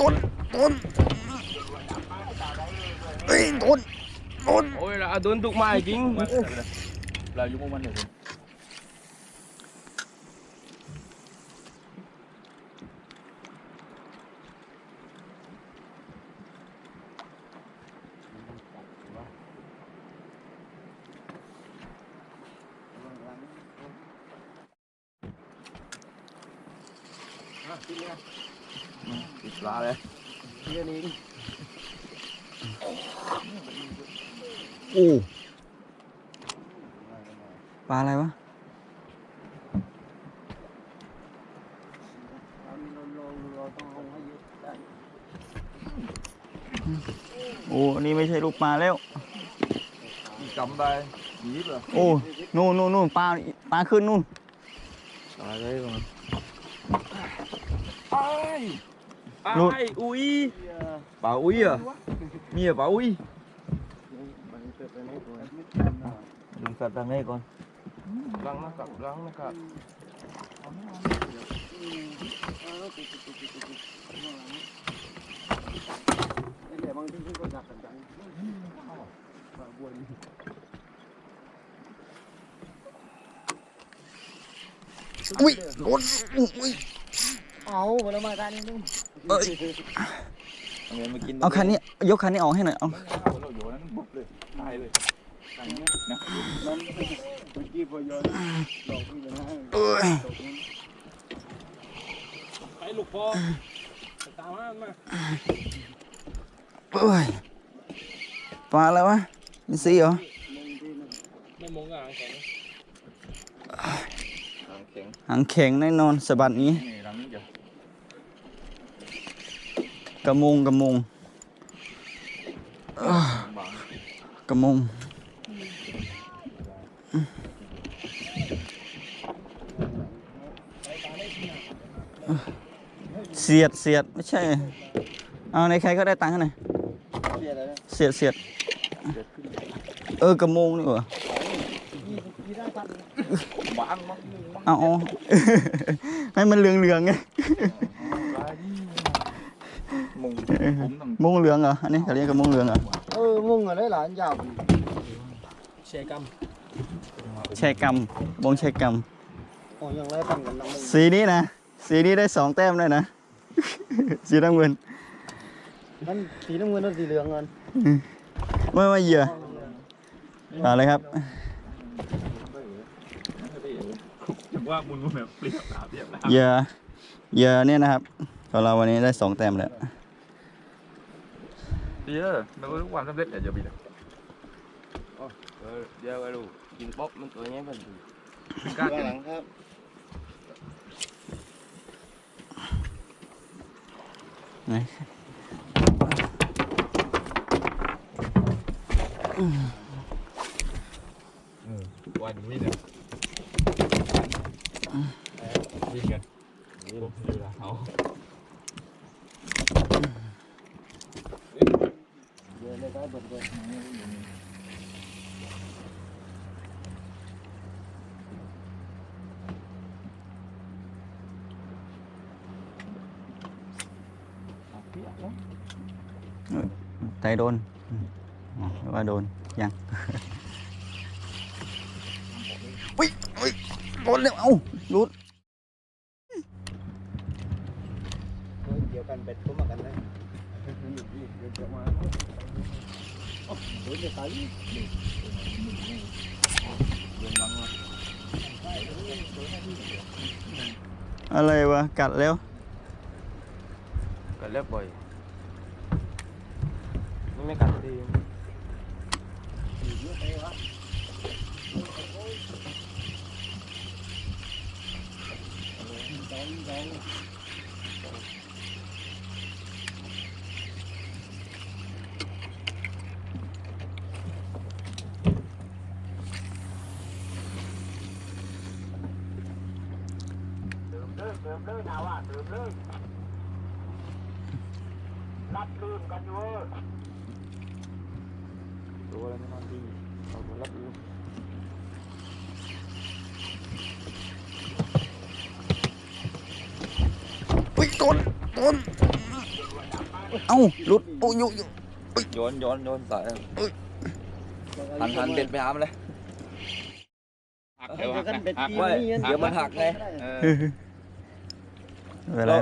โดนโดนเฮ้ยโดน โดน Ôi là đốn đụng mai chính là dùng một mình được lá đây โอ้ปลาอะไรวะโอ้อันนี้ไม่ใช่ลูกปลาแล้ว cầm đây nhíp rồi โอ้นู่นนู่นนู่นปลาปลาขึ้นนู่น Rồi đấy rồi Lụt. luôn ui. Bà ui à? Mía à, bà ui. Đừng sạt thằng này con. Lăng nó cặp lăng nó cặp. Để bằng tinh con giặt cẩn thận và buồn ui, ui, ui. เอาผลไม้ทานนิดนึงเอ้ย Anh em mới kín เอาคันนี้ยกคันนี้ออกให้หน่อยเอา Nó vô nó bụp lên Hai lên Cạnh nhé Nè เมื่อกี้พอย้อนหลอกพี่เลยนะเอ้ย Hãy lục po Tao á mà เอ้ยปลาอะไรวะมีสีเหรอ Nó muốn gà ăn kẹo Thằng kẹn หางแข็งแน่นอนสะบัดนี้ Cái กระมงกระมง Bạn กระมงเสียดเสียดไม่ใช่เมงนี่หว่ายี่ได้พัน Bạn mất เอาเอาให้มันเหลืองเหลืองๆไง Mùng Cũng thằng มงเหลืองเหรอ อันนี้เขาเรียกกระมงเหลืองเหรอ เออ มุ่งอะไรหลานยาว Xe căm แช่กำมงแช่กอ๋อยังไรตั้งกันน้ำมึงำสีนี้นะ สีนี้ได้สองแต้มเลยนะ สีน้ำเงินนั่นสีน้ำเงินนั่นสีเหลืองเงินไม่ไม่เหยื่อเอาเลยครับ Chẳng qua buồn buồn mẹ Liệp đạp liệp đạp เหยื่อเหยื่อเนี่ยนะครับของเราวันนี้ได้สองแต้มแล้ว Đi đó Nó có lúc quan tâm là giờ bị được Ờ, giờ ai đủ Nhìn bóp nó cười nhé phần Cá ห kìa ลังครับ ไหน เดี๋ยวเลยได้เบิดเลยใจโดนอืมอ๋อหรื อว่าโดนยังอุ้ยอุ้ยโดนแล้วเอ้ารุดเดี๋ยวกันเบ็ดก็มากันได้เดี๋ยวเดี๋ยวมาเดี๋ยวจะใส่ Đường lắm rồi อะไรวะ กัดแล้ว Cả lớp bầy Nó mới cắt đi ตัวอะไรไม่นอนดีเอาตัวรับอยู่ อุ้ยโดนโดนเอ้าหลุดโอ้ยโยโยโยนโยนโยนใส่หันหันเบ็ดไปหามันเลยหักเดี๋เดี๋ยยววกัหันกเบ็ดหักปีไว้นี้เดี๋ยวมันหักไงเออไม่เป็นไร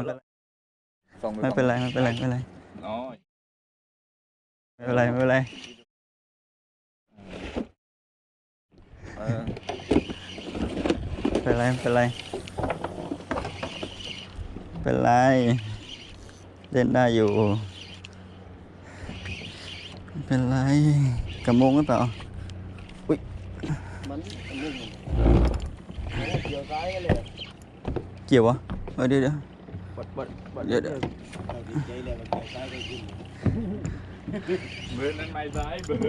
ส่องปไม่เป็นไรไม่เป็นไรไม่เป็นไรอ๋อไม่เป็นไรไม่เป็นไรเออไม่เป็นไรไม่เป็นไรไม่ เป็นไร เล่นได้อยู่ เป็นไรกระมงหรือเปล่ามันเรื่องเกี่ยวซ้ายกันเลยเกี่ยววะเออเดี๋ยวเดี๋ยวเดี๋ยวเดี๋ยวเราดีใจเลยมันเกี่ยวซ้ายกันขึ้นเบอร์นั้นไม่ซ้ายเบอร์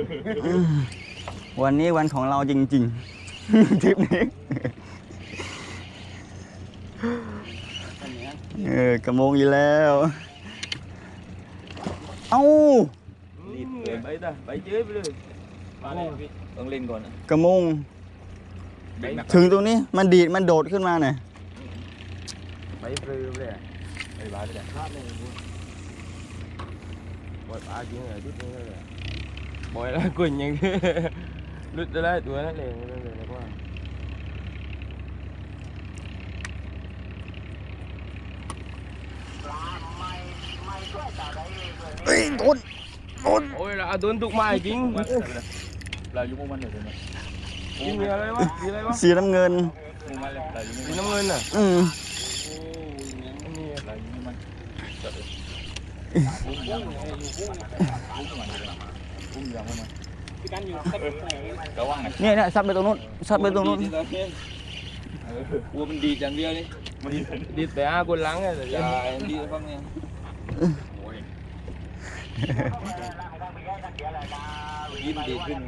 วันนี้วันของเราจริงๆทริปนี้ อัน เนี้ยเออกระมงอยู่แล้ว เอ้ารีบเลยไปจ้ะไปเจ๊ไปเลยมาเลยพี่ต้องเล่นก่อนนะกระมง เบรกหนักถึงตรงนี้มันดีดมันโดดขึ้นมาเนี่ยไปปลือไปเลยไปบ้านไปเลยพลาดเลยบอยปลาจริงเหรอทุกนี้เลยบอยแล้วกุ่นอย่างนี้ลุดจะได้ตัวนั่นเองนั่นเลยนะว่า เฮ้ยโดนโดนโอ้ยเราโดนตุกไม้จริงเราอยู่มุมมันเดี๋ยวนะกินมีอะไรวะมีอะไรวะสีน้ำเงินมุมมันเลยเราอยู่มุมมีน้ำเงินอะอืมไม่มีเราอยู่มุมมันจัดเลยมุมยังมุมมันมุมยังมุมมันพี่กันอยู่ระวังนะเนี่ยเนี่ยซัดไปตรงนู้นซัดไปตรงนู้นวัวมันดีจังเดียวนี่ดีแต่อาคนหลังไงแต่อย่ายังดีฟังเนี่ย ยิ้มดีขึ้น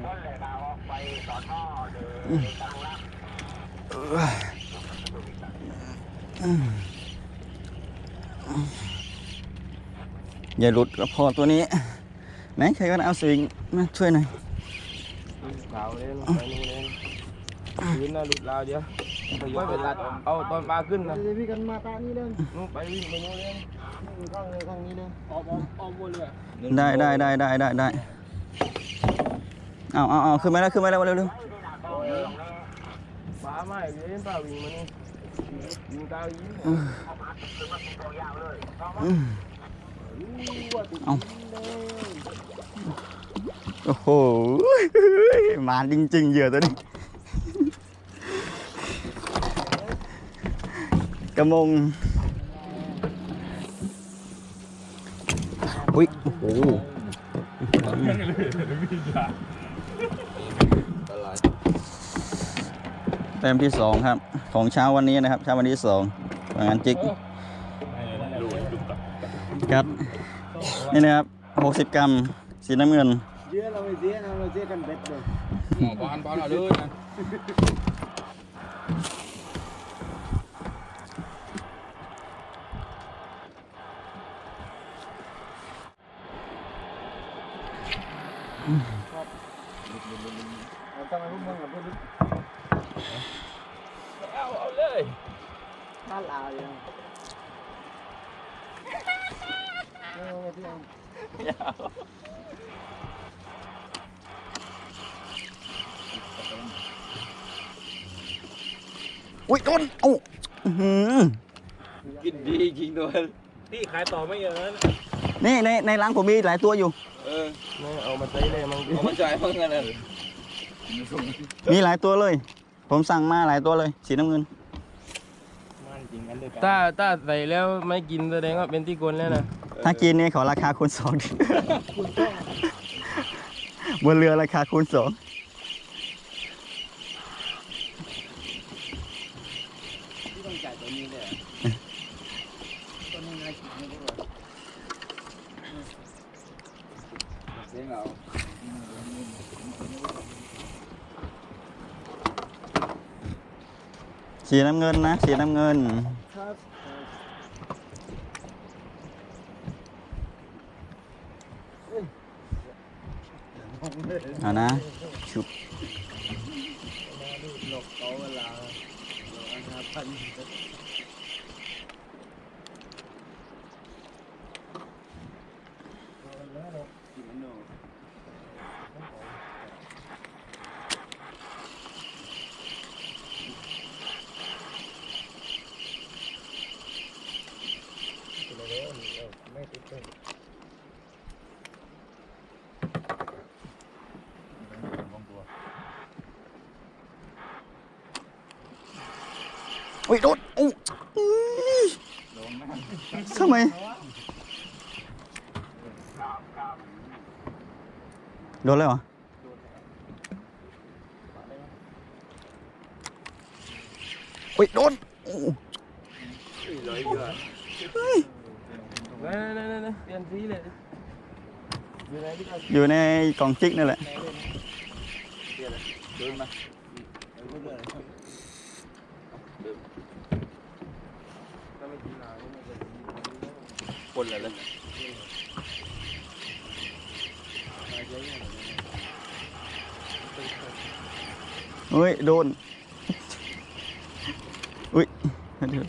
อย่าหลุดกับพอตัวนี้ ไหนใครก็เอาสวิงมาช่วยหน่อยขาเล่นไปนู่นเล่นยืนนะหลุดลาวเดียวไปตัดเอาตอนปลาขึ้นนะพี่กันมาตานี้เลยนู่นไปวิ่งไปนู่นเล่น ข้างเลยข้างนี้เลยออกออกออกบนเลยได้ได้ได้ได้ได้ได้เอาเอาเอาขึ้นมาแล้วขึ้นมาแล้วเร็วเร็วปลาไม่เล่นปลาวิ่งมานี่ยิงตายิงอืมเอาโอ้โหมาจริงๆเหยื่อตัวนี้กระมง อุ้ยโอ้โหอะไรแต้มที่สองครับ ของเช้าวันนี้นะครับเช้าวันที่สองงานจิกกัดนี่นะครับหกสิบกรัมสีน้ำเงินเยอะเราไม่เสียนะเราเสียกันเบ็ดเลยบอลบอลเอาเลยนะ เราทำไมพวกมึงกับพวกนี้ เอาเอาเลย ท่าลาวยัง เออพี่อุ้ยโดนเอ้าอื้อหือกินดีจริงด้วยพี่ขายต่อไม่เยอะนะนี่ในในร้านผมมีหลายตัวอยู่ เออเอามาใช้เลยมั้งเอามาจ่ายเพิ่มกันเลยมีหลายตัวเลย ผมสั่งมาหลายตัวเลย สีน้ำเงินถ้าถ้าใส่แล้วไม่กินแสดงว่าเป็นที่กลแล้วนะ ถ้ากินเนี่ยขอราคาคูณสองดิบนเรือราคาคูณสองพี่ต้องจ่ายตัวนี้เลยตัวนี้นายกินไม่ได้หรอเสียงเอาสีน้ำเงินนะ สีน้ำเงิน ครับ เอานะ ชุบ หลบเขาเวลาห้าพัน อ ไม่ติดเลย อุ้ยโดนอู้ทำไมโดนเลยเหรออุ้ยโดนอู้เลยเยอะนั่นนั่นนั่นเปลี่ยนสีเลยอยู่ไหนพี่ก็อยู่ในกล่องจิกนั่นแหละเดินมาถ้าไม่กินหนา คนละเรื่องเฮ้ย โดน อุ้ยเดี๋ยว